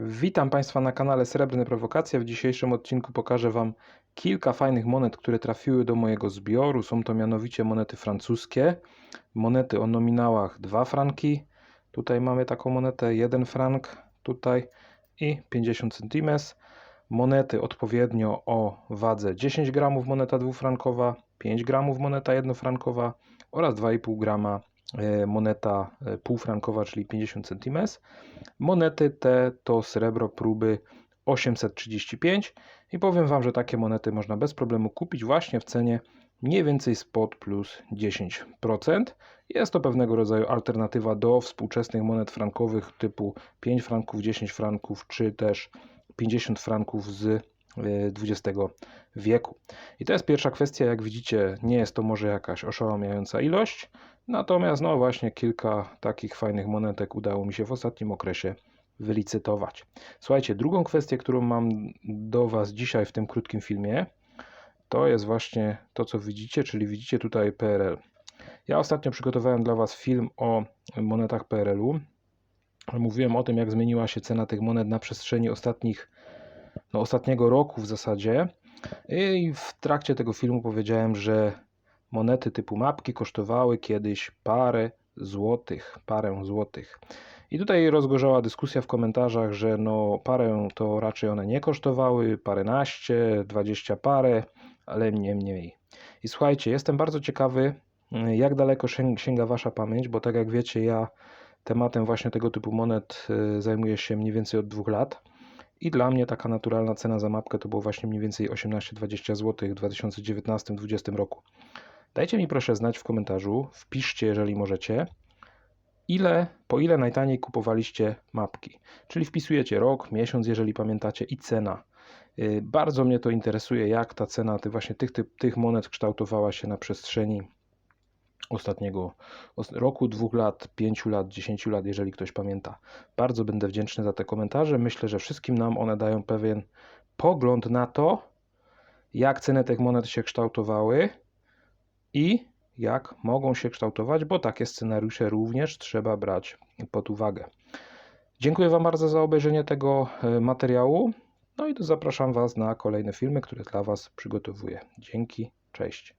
Witam Państwa na kanale Srebrne Prowokacje. W dzisiejszym odcinku pokażę Wam kilka fajnych monet, które trafiły do mojego zbioru. Są to mianowicie monety francuskie, monety o nominałach 2 franki. Tutaj mamy taką monetę 1 frank, tutaj i 50 cm. Monety odpowiednio o wadze 10 gramów moneta dwufrankowa, 5 gramów moneta jednofrankowa oraz 2,5 grama moneta e, półfrankowa, czyli 50 cm. Monety te to srebro próby 835 i powiem Wam, że takie monety można bez problemu kupić właśnie w cenie mniej więcej spot plus 10%. Jest to pewnego rodzaju alternatywa do współczesnych monet frankowych typu 5 franków, 10 franków czy też 50 franków z XX wieku. I to jest pierwsza kwestia, jak widzicie, nie jest to może jakaś oszałamiająca ilość, natomiast no właśnie kilka takich fajnych monetek udało mi się w ostatnim okresie wylicytować. Słuchajcie, drugą kwestię, którą mam do Was dzisiaj w tym krótkim filmie, to jest właśnie to, co widzicie, czyli widzicie tutaj PRL. Ja ostatnio przygotowałem dla Was film o monetach PRL-u. Mówiłem o tym, jak zmieniła się cena tych monet na przestrzeni ostatnich, no, ostatniego roku w zasadzie. I w trakcie tego filmu powiedziałem, że monety typu mapki kosztowały kiedyś parę złotych, parę złotych. I tutaj rozgorzała dyskusja w komentarzach, że no parę to raczej one nie kosztowały, paręnaście, dwadzieścia parę, ale nie mniej. I słuchajcie, jestem bardzo ciekawy, jak daleko sięga Wasza pamięć, bo tak jak wiecie, ja tematem właśnie tego typu monet y, zajmuję się mniej więcej od dwóch lat. I dla mnie taka naturalna cena za mapkę to było właśnie mniej więcej 18-20 zł w 2019-2020 roku. Dajcie mi proszę znać w komentarzu, wpiszcie jeżeli możecie, ile, po ile najtaniej kupowaliście mapki. Czyli wpisujecie rok, miesiąc, jeżeli pamiętacie i cena. Yy, Bardzo mnie to interesuje, jak ta cena tych właśnie tych, tych monet kształtowała się na przestrzeni ostatniego os- roku, dwóch lat, pięciu lat, dziesięciu lat, jeżeli ktoś pamięta. Bardzo będę wdzięczny za te komentarze. Myślę, że wszystkim nam one dają pewien pogląd na to, jak ceny tych monet się kształtowały i jak mogą się kształtować, bo takie scenariusze również trzeba brać pod uwagę. Dziękuję Wam bardzo za obejrzenie tego e, materiału. No i zapraszam Was na kolejne filmy, które dla Was przygotowuję. Dzięki, cześć.